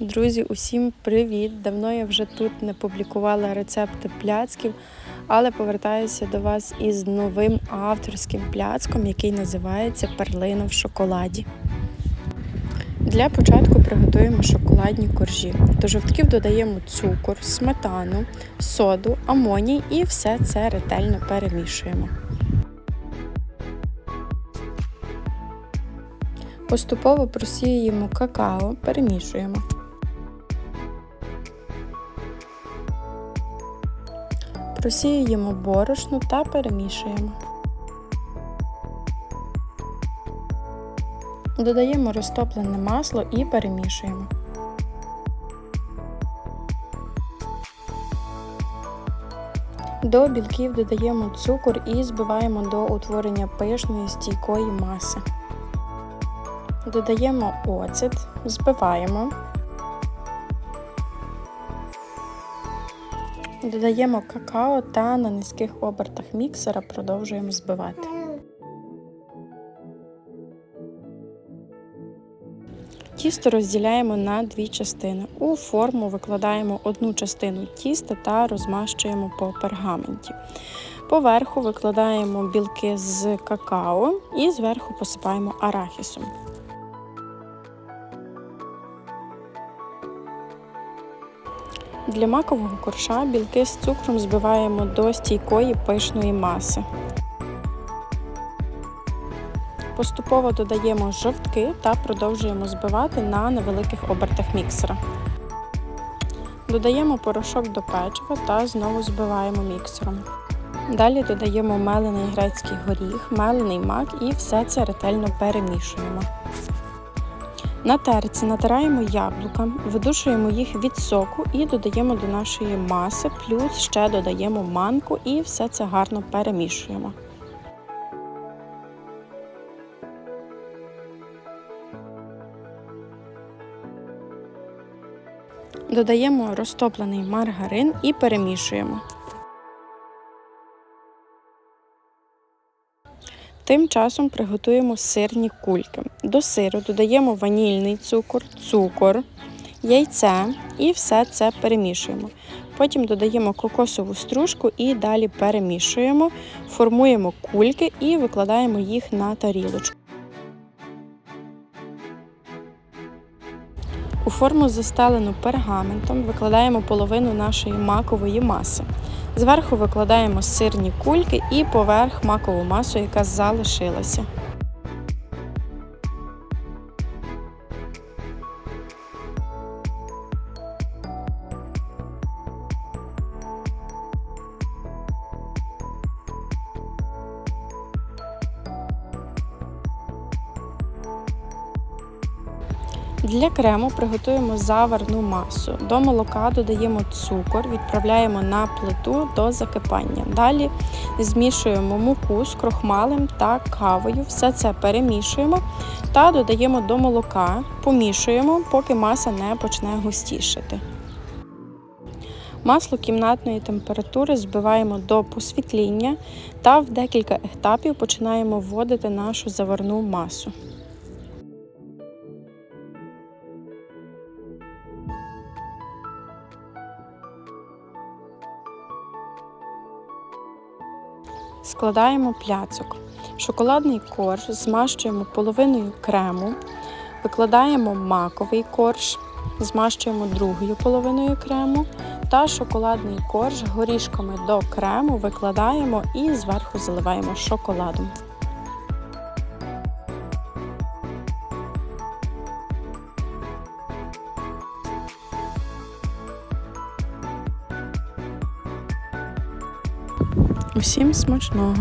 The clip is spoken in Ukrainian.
Друзі, усім привіт! Давно я вже тут не публікувала рецепти пляцків, але повертаюся до вас із новим авторським пляцком, який називається перлина в шоколаді. Для початку приготуємо шоколадні коржі. До жовтків додаємо цукор, сметану, соду, амоній і все це ретельно перемішуємо. Поступово просіюємо какао, перемішуємо. Просіюємо борошно та перемішуємо. Додаємо розтоплене масло і перемішуємо. До білків додаємо цукор і збиваємо до утворення пишної стійкої маси. Додаємо оцет, збиваємо. Додаємо какао та на низьких обертах міксера продовжуємо збивати. Тісто розділяємо на дві частини. У форму викладаємо одну частину тіста та розмащуємо по пергаменті. Поверху викладаємо білки з какао і зверху посипаємо арахісом. Для макового корша білки з цукром збиваємо до стійкої пишної маси. Поступово додаємо жовтки та продовжуємо збивати на невеликих обертах міксера. Додаємо порошок до печива та знову збиваємо міксером. Далі додаємо мелений грецький горіх, мелений мак і все це ретельно перемішуємо. На терці натираємо яблука, видушуємо їх від соку і додаємо до нашої маси, плюс ще додаємо манку і все це гарно перемішуємо. Додаємо розтоплений маргарин і перемішуємо. Тим часом приготуємо сирні кульки. До сиру додаємо ванільний цукор, цукор, яйце і все це перемішуємо. Потім додаємо кокосову стружку і далі перемішуємо, формуємо кульки і викладаємо їх на тарілочку. У форму застелену пергаментом викладаємо половину нашої макової маси. Зверху викладаємо сирні кульки і поверх макову масу, яка залишилася. Для крему приготуємо заварну масу. До молока додаємо цукор, відправляємо на плиту до закипання. Далі змішуємо муку з крохмалем та кавою. Все це перемішуємо та додаємо до молока, помішуємо, поки маса не почне густішати. Масло кімнатної температури збиваємо до посвітління та в декілька етапів починаємо вводити нашу заварну масу. Складаємо пляцок. Шоколадний корж змащуємо половиною крему, викладаємо маковий корж, змащуємо другою половиною крему та шоколадний корж горішками до крему викладаємо і зверху заливаємо шоколадом. Усім смачного!